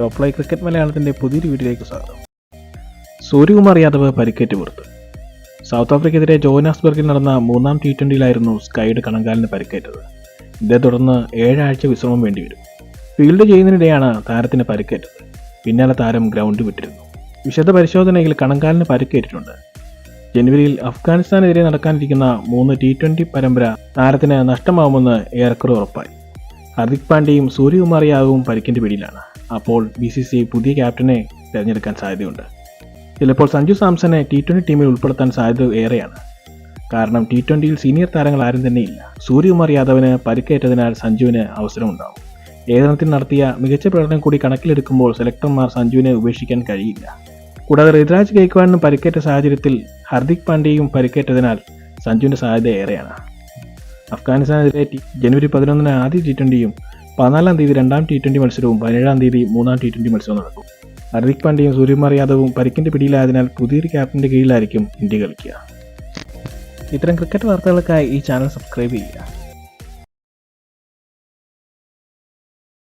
Top ലൈ cricket മലയാളത്തിന്റെ പുതിയൊരു വീഡിയോയിലേക്ക് സ്വാഗതം. സൂര്യകുമാർ യാദവ് പരിക്കേറ്റ് പുറത്ത്. സൗത്ത് ആഫ്രിക്കെതിരെ ജോനാസ്ബർഗിൽ നടന്ന മൂന്നാം ടി ട്വന്റിയിലായിരുന്നു സ്കൈഡ് കണങ്കാലിന് പരിക്കേറ്റത്. ഇതേ തുടർന്ന് ഏഴാഴ്ച വിശ്രമം വേണ്ടിവരും. ഫീൽഡ് ചെയ്യുന്നതിനിടെയാണ് താരത്തിന് പരിക്കേറ്റത്. പിന്നാലെ താരം ഗ്രൗണ്ട് വിട്ടിരുന്നു. വിശദ പരിശോധനയിൽ കണങ്കാലിന് പരിക്കേറ്റിട്ടുണ്ട്. ജനുവരിയിൽ അഫ്ഗാനിസ്ഥാനെതിരെ നടക്കാനിരിക്കുന്ന മൂന്ന് ടി ട്വന്റി പരമ്പര താരത്തിന് നഷ്ടമാവുമെന്ന് ഏറെക്കുറെ ഉറപ്പായി. ഹർദിക് പാണ്ഡ്യയും സൂര്യകുമാർ യാദവും പരിക്കിന്റെ പിടിയിലാണ്. അപ്പോൾ ബി സി സി പുതിയ ക്യാപ്റ്റനെ തിരഞ്ഞെടുക്കാൻ സാധ്യതയുണ്ട്. ചിലപ്പോൾ സഞ്ജു സാംസനെ ടി ട്വന്റി ടീമിൽ ഉൾപ്പെടുത്താൻ സാധ്യത ഏറെയാണ്. കാരണം ടി ട്വന്റിയിൽ സീനിയർ താരങ്ങൾ ആരും തന്നെയില്ല. സൂര്യകുമാർ യാദവിന് പരിക്കേറ്റതിനാൽ സഞ്ജുവിന് അവസരമുണ്ടാവും. ഏകദിനത്തിൽ നടത്തിയ മികച്ച പ്രകടനം കൂടി കണക്കിലെടുക്കുമ്പോൾ സെലക്ടർമാർ സഞ്ജുവിനെ ഉപേക്ഷിക്കാൻ കഴിയില്ല. കൂടാതെ ഋതുരാജ് ഗൈക്വാഡിനും പരിക്കേറ്റ സാഹചര്യത്തിൽ ഹർദിക് പാണ്ഡ്യയും പരിക്കേറ്റതിനാൽ സഞ്ജുവിന്റെ സാധ്യത ഏറെയാണ്. അഫ്ഗാനിസ്ഥാനെതിരെ ജനുവരി പതിനൊന്നിന് ആദ്യ ടി ട്വന്റിയും പതിനാലാം തീയതി രണ്ടാം ടി ട്വന്റി മത്സരവും പതിനേഴാം തീയതി മൂന്നാം ടി ട്വന്റി മത്സരവും നടക്കും. ഹർദിക് പാണ്ഡ്യയും സൂര്യകുമാർ യാദവും പരിക്കിന്റെ പിടിയിലായതിനാൽ പുതിയൊരു ക്യാപ്റ്റന്റെ കീഴിലായിരിക്കും ഇന്ത്യ കളിക്കുക. ഇത്തരം ക്രിക്കറ്റ് വാർത്തകൾക്കായി ഈ ചാനൽ സബ്സ്ക്രൈബ് ചെയ്യുക.